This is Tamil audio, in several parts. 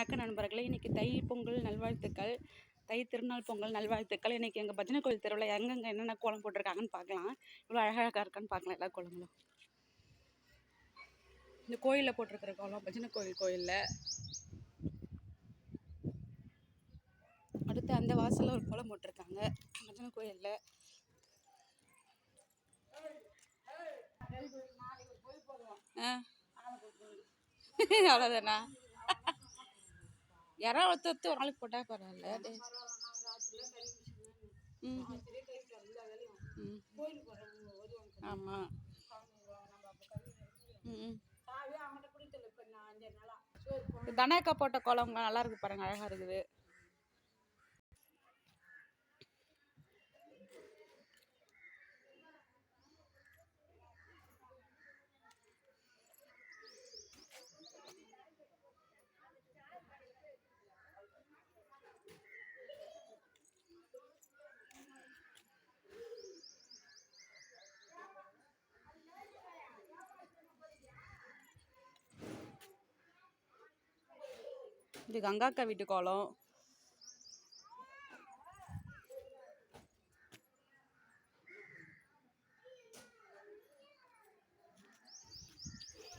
வணக்கம் நண்பர்களே இன்றைக்கி தை பொங்கல் நல்வாழ்த்துக்கள். தை திருநாள் பொங்கல் நல்வாழ்த்துக்கள். இன்றைக்கி எங்கள் பஜனை கோயில் தெருவில் எங்கெங்கே என்னென்ன கோலம் போட்டிருக்காங்கன்னு பார்க்கலாம். இவ்வளோ அழகழகாக இருக்கான்னு பார்க்கலாம் எல்லா கோலங்களும். இந்த கோயிலில் போட்டிருக்கிற கோலம் பஜனை கோயில் கோயிலில். அடுத்து அந்த வாசலில் ஒரு கோலம் போட்டிருக்காங்க பஜனை கோயிலில். ஆ. அவ்வளோதானா யாராவது ஒருத்தர் ஒரு நாளைக்கு போட்டால் பரவாயில்ல. ம் ம் ஆமாம் ம் தனக்கா போட்ட குளம் நல்லா இருக்கு பாருங்க அழகா இருக்குது. இது கங்காக்கா வீட்டு கோலம்.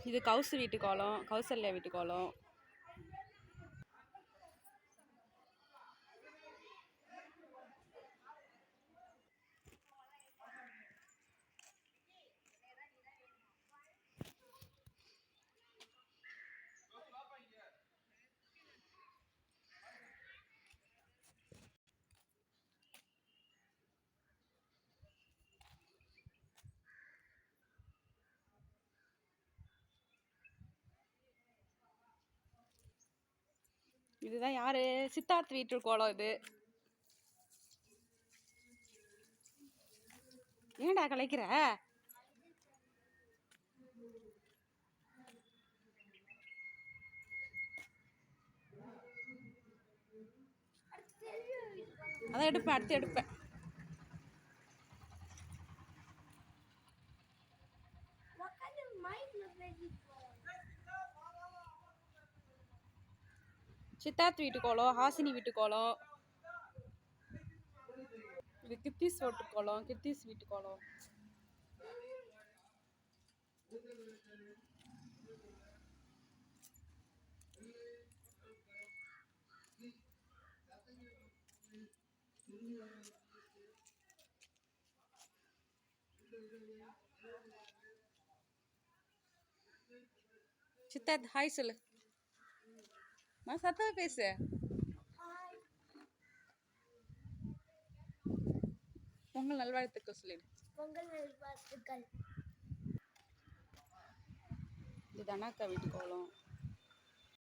இது கவுசு வீட்டு கோலம் கௌசல்யா வீட்டு கோலம். இதுதான் யாரு? சித்தார்த் வீட்டு கோலம் இது. ஏன்டா கலைக்கிற? அதான் எடுப்பேன் அடுத்து எடுப்பேன். சித்தார்த் வீட்டு கோலம் ஹாசினி வீட்டு கோலம் இது கித்திஸ் வீட்டு கோலம் கித்திஸ் வீட்டு கோலம் சித்தார்த் ஹாய் சொல்லு. நான் சத்தமா பேசு பொங்கல் நல்வாழ்த்துக்கள் சொல்லிடு பொங்கல் நல்வாழ்த்துக்கள் இது தனாக்கா வீட்டு கோலம்